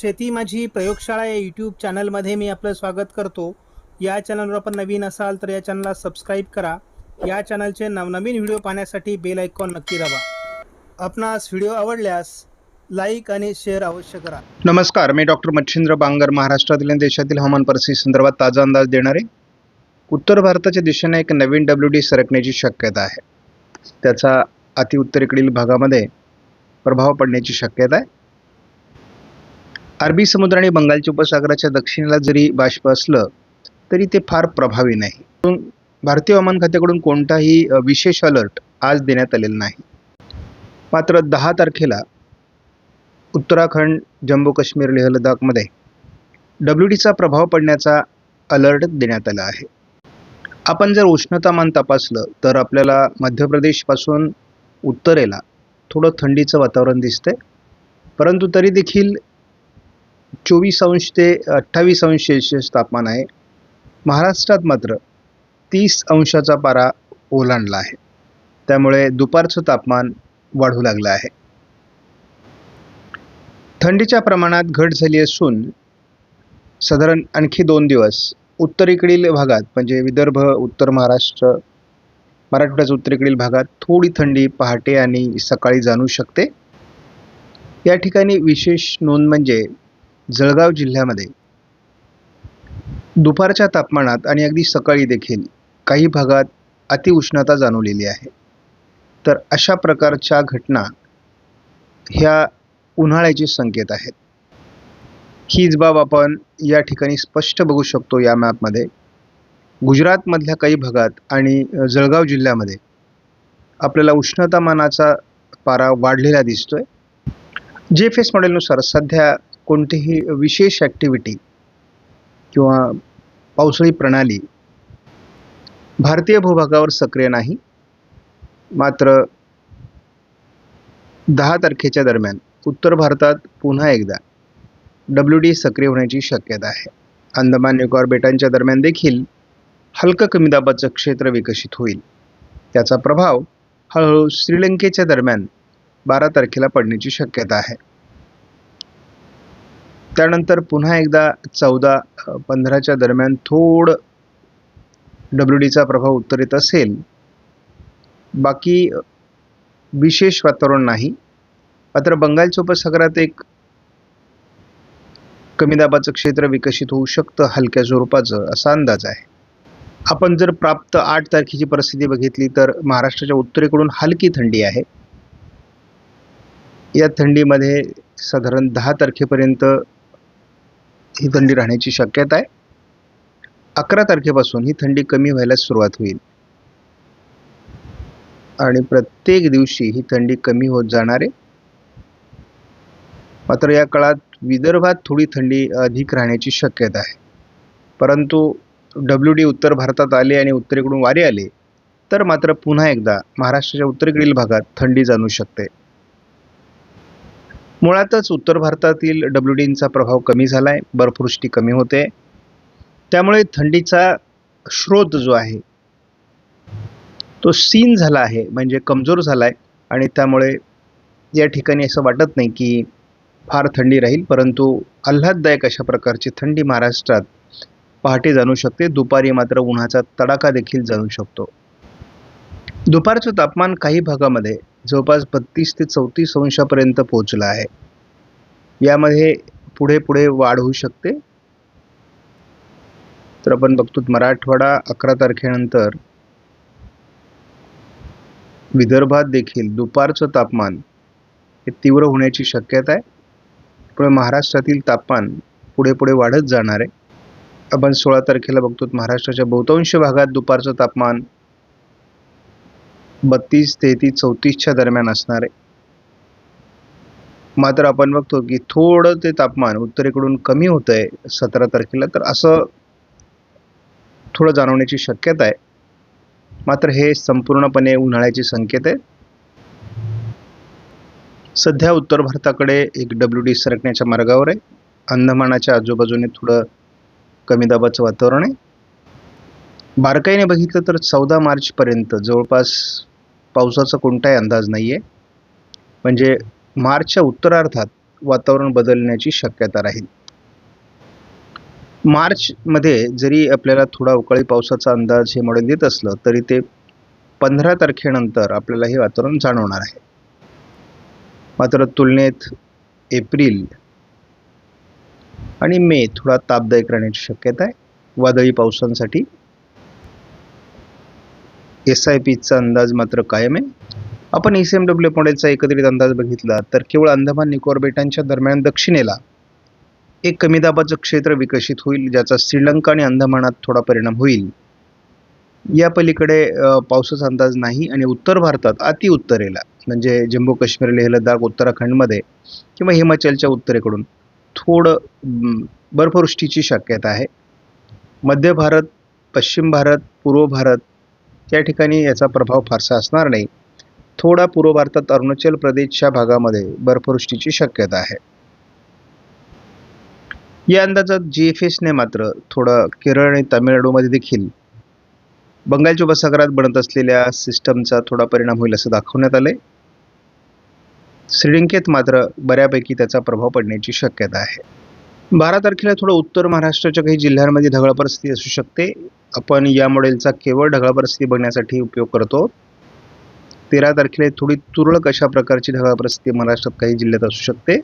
शेती माझी प्रयोगशाळा या यूट्यूब चॅनलमध्ये मी आपलं स्वागत करतो. या चॅनलवर आपण नवीन असाल तर या चॅनलला सबस्क्राईब करा. या चॅनलचे नवनवीन व्हिडिओ पाहण्यासाठी बेल ऐकॉन नक्की दाबा. आपणास व्हिडिओ आवडल्यास लाईक आणि शेअर अवश्य करा. नमस्कार मी डॉक्टर मच्छिंद्र बांगर महाराष्ट्रातील आणि देशातील हवामान परिस्थिती संदर्भात ताजा अंदाज देणारे. उत्तर भारताच्या दिशेने एक नवीन डब्ल्यू डी सरकण्याची शक्यता आहे. त्याचा अतिउत्तरेकडील भागामध्ये प्रभाव पडण्याची शक्यता आहे. अरबी समुद्र आणि बंगालच्या उपसागराच्या दक्षिणेला जरी बाष्प असलं तरी ते फार प्रभावी नाही. म्हणून भारतीय हवामान खात्याकडून कोणताही विशेष अलर्ट आज देण्यात आलेला नाही. मात्र दहा तारखेला उत्तराखंड जम्मू काश्मीर लेह लडाखमध्ये डब्ल्यू डीचा प्रभाव पडण्याचा अलर्ट देण्यात आला आहे. आपण जर उष्णतामान तपासलं तर आपल्याला मध्य प्रदेशपासून उत्तरेला थोडं थंडीचं वातावरण दिसतंय. परंतु तरी देखील चोवीस अंश ते अठ्ठावीस अंश सेल्शियस तापमान आहे. महाराष्ट्रात मात्र तीस अंशाचा पारा ओलांडला आहे. त्यामुळे दुपारचं तापमान वाढू लागलं आहे. थंडीच्या प्रमाणात घट झाली असून साधारण आणखी दोन दिवस उत्तरेकडील भागात म्हणजे विदर्भ उत्तर महाराष्ट्र मराठवाड्याच्या उत्तरेकडील भागात थोडी थंडी पहाटे आणि सकाळी जाणू शकते. या ठिकाणी विशेष नोंद म्हणजे जळगाव जिल्ह्यामध्ये. दुपारच्या तापमानात आणि अगदी सकाळी देखील काही भागात अतिउष्णता जाणवलेली आहे. तर अशा प्रकारच्या घटना ह्या उन्हाळ्याचे संकेत आहेत. हीच बाब आपण या ठिकाणी स्पष्ट बघू शकतो या मॅपमध्ये. गुजरातमधल्या काही भागात आणि जळगाव जिल्ह्यामध्ये आपल्याला उष्णतामानाचा पारा वाढलेला दिसतोय. जे एफ एस मॉडेलनुसार सध्या कोणतीही विशेष ॲक्टिव्हिटी किंवा पावसाळी प्रणाली भारतीय भूभागावर सक्रिय नाही. मात्र दहा तारखेच्या दरम्यान उत्तर भारतात पुन्हा एकदा डब्ल्यू डी सक्रिय होण्याची शक्यता आहे. अंदमान निकोबार बेटांच्या दरम्यान देखील हलकं कमी दाबाचं क्षेत्र विकसित होईल. त्याचा प्रभाव हळूहळू श्रीलंकेच्या दरम्यान बारा तारखेला पडण्याची शक्यता आहे. त्यानंतर पुन्हा एकदा चौदा पंधराच्या दरम्यान थोडं डब्ल्यू डीचा प्रभाव उत्तरेत असेल. बाकी विशेष वातावरण नाही. मात्र बंगालच्या उपसागरात एक कमी दाबाचं क्षेत्र विकसित होऊ शकतं हलक्या स्वरूपाचं असा अंदाज आहे. आपण जर प्राप्त आठ तारखेची परिस्थिती बघितली तर महाराष्ट्राच्या उत्तरेकडून हलकी थंडी आहे. या थंडीमध्ये साधारण दहा तारखेपर्यंत ही थंडी राहण्याची शक्यता आहे. अकरा तारखेपासून ही थंडी कमी व्हायला सुरुवात होईल. आणि प्रत्येक दिवशी ही थंडी कमी होत जाणार आहे. मात्र या काळात विदर्भात थोडी थंडी अधिक राहण्याची शक्यता आहे. परंतु डब्ल्यू डी उत्तर भारतात आले आणि उत्तरेकडून वारे आले तर मात्र पुन्हा एकदा महाराष्ट्राच्या उत्तरेकडील भागात थंडी जाणू शकते. मुळातच उत्तर भारतातील डब्ल्यू डींचा प्रभाव कमी झाला आहे बर्फवृष्टी कमी होते. त्यामुळे थंडीचा स्रोत जो आहे तो सीन झाला आहे म्हणजे कमजोर झाला आहे आणि त्यामुळे या ठिकाणी असं वाटत नाही की फार थंडी राहील परंतु आल्हाददायक अशा प्रकारची थंडी महाराष्ट्रात पहाटे जाणू शकते. दुपारी मात्र उन्हाचा तडाखा देखील जाणू शकतो. दुपारचं तापमान काही भागामध्ये जवळपास बत्तीस ते चौतीस अंशापर्यंत पोहोचलं आहे. यामध्ये पुढे पुढे वाढ होऊ शकते. तर आपण बघतो मराठवाडा अकरा तारखेनंतर विदर्भात देखील दुपारचं तापमान हे तीव्र होण्याची शक्यता आहे. पुढे महाराष्ट्रातील तापमान पुढे पुढे वाढत जाणार आहे. आपण सोळा तारखेला बघतो महाराष्ट्राच्या बहुतांश भागात दुपारचं तापमान बत्तीस तेहतीस चौतीसच्या दरम्यान असणार आहे. मात्र आपण बघतो की थोडं ते तापमान उत्तरेकडून कमी होतं आहे सतरा तारखेला तर असं थोडं जाणवण्याची शक्यता आहे. मात्र हे संपूर्णपणे उन्हाळ्याचे संकेत आहे. सध्या उत्तर भारताकडे एक डब्ल्यू डी सरकण्याच्या मार्गावर आहे. अंदमानाच्या आजूबाजूने थोडं कमी दाबाचं वातावरण आहे. बारकाईने बघितलं तर चौदा मार्चपर्यंत जवळपास पावसाचा कोणताही अंदाज नाही आहे म्हणजे मार्चच्या उत्तरार्धात वातावरण बदलण्याची शक्यता राहील. मार्चमध्ये जरी आपल्याला थोडा अवकाळी पावसाचा अंदाज हे मॉडेल देत असलं तरी ते पंधरा तारखेनंतर आपल्याला हे वातावरण जाणवणार आहे. मात्र तुलनेत एप्रिल आणि मे थोडा तापदायक राहण्याची शक्यता आहे. वादळी पावसांसाठी एस आय पीचा अंदाज मात्र कायम आहे. आपण एस एम डब्ल्यू मॉडेलचा एकत्रित अंदाज बघितला तर केवळ अंदमान निकोबार बेटांच्या दरम्यान दक्षिणेला एक कमी दाबाचं क्षेत्र विकसित होईल ज्याचा श्रीलंका आणि अंदमानात थोडा परिणाम होईल. या पलीकडे पावसाचा अंदाज नाही आणि उत्तर भारतात अति उत्तरेला म्हणजे जम्मू काश्मीर लेह लडाख उत्तराखंडमध्ये किंवा हिमाचलच्या उत्तरेकडून थोडं बर्फवृष्टीची शक्यता आहे. मध्य भारत पश्चिम भारत पूर्व भारत त्या ठिकाणी याचा प्रभाव फारसा असणार नाही. थोडा पूर्व भारतात अरुणाचल प्रदेशच्या भागामध्ये बर्फवृष्टीची शक्यता आहे. या अंदाजात जी एफ एसने मात्र थोडं केरळ आणि तामिळनाडूमध्ये देखील बंगालच्या उपसागरात बनत असलेल्या सिस्टमचा थोडा परिणाम होईल असं दाखवण्यात आलंय. श्रीलंकेत मात्र बऱ्यापैकी त्याचा प्रभाव पडण्याची शक्यता आहे. बारा तारखेला थोडं उत्तर महाराष्ट्राच्या काही जिल्ह्यांमध्ये ढगाळ परिस्थिती असू शकते. आपण या मॉडेलचा केवळ ढगाळ परिस्थिती बघण्यासाठी उपयोग करतो. तेरा तारखेला थोडी तुरळक अशा प्रकारची ढगाळ परिस्थिती महाराष्ट्रात काही जिल्ह्यात असू शकते.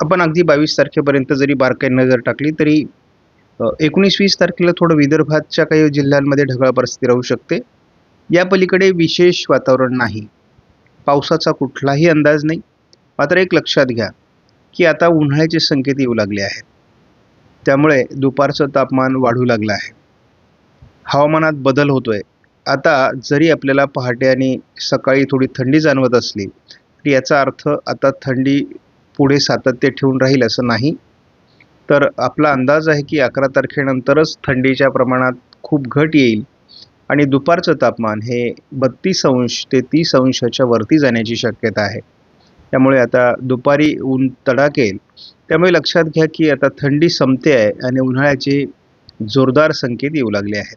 आपण अगदी बावीस तारखेपर्यंत जरी बारकाईनं नजर टाकली तरी एकोणीस वीस तारखेला थोडं विदर्भाच्या काही जिल्ह्यांमध्ये ढगाळ परिस्थिती राहू शकते. या पलीकडे विशेष वातावरण नाही. पावसाचा कुठलाही अंदाज नाही. मात्र एक लक्षात घ्या की आता उन्हाळ्याचे संकेत येऊ लागले आहेत. त्यामुळे दुपारचं तापमान वाढू लागलं आहे. हवामानात बदल होतो आहे आता जरी आपल्याला पहाटे आणि सकाळी थोडी थंडी जाणवत असली तरी याचा अर्थ आता थंडी पुढे सातत्य ठेवून राहील असं नाही. तर आपला अंदाज आहे की अकरा तारखेनंतरच थंडीच्या प्रमाणात खूप घट येईल आणि दुपारचं तापमान हे बत्तीस अंश ते तीस अंशाच्या वरती जाण्याची शक्यता आहे. त्यामुळे आता दुपारी ऊन तडाकेल त्यामुळे लक्षात घ्या की आता थंडी संपते आहे आणि उन्हाळ्याचे जोरदार संकेत येऊ लागले आहेत.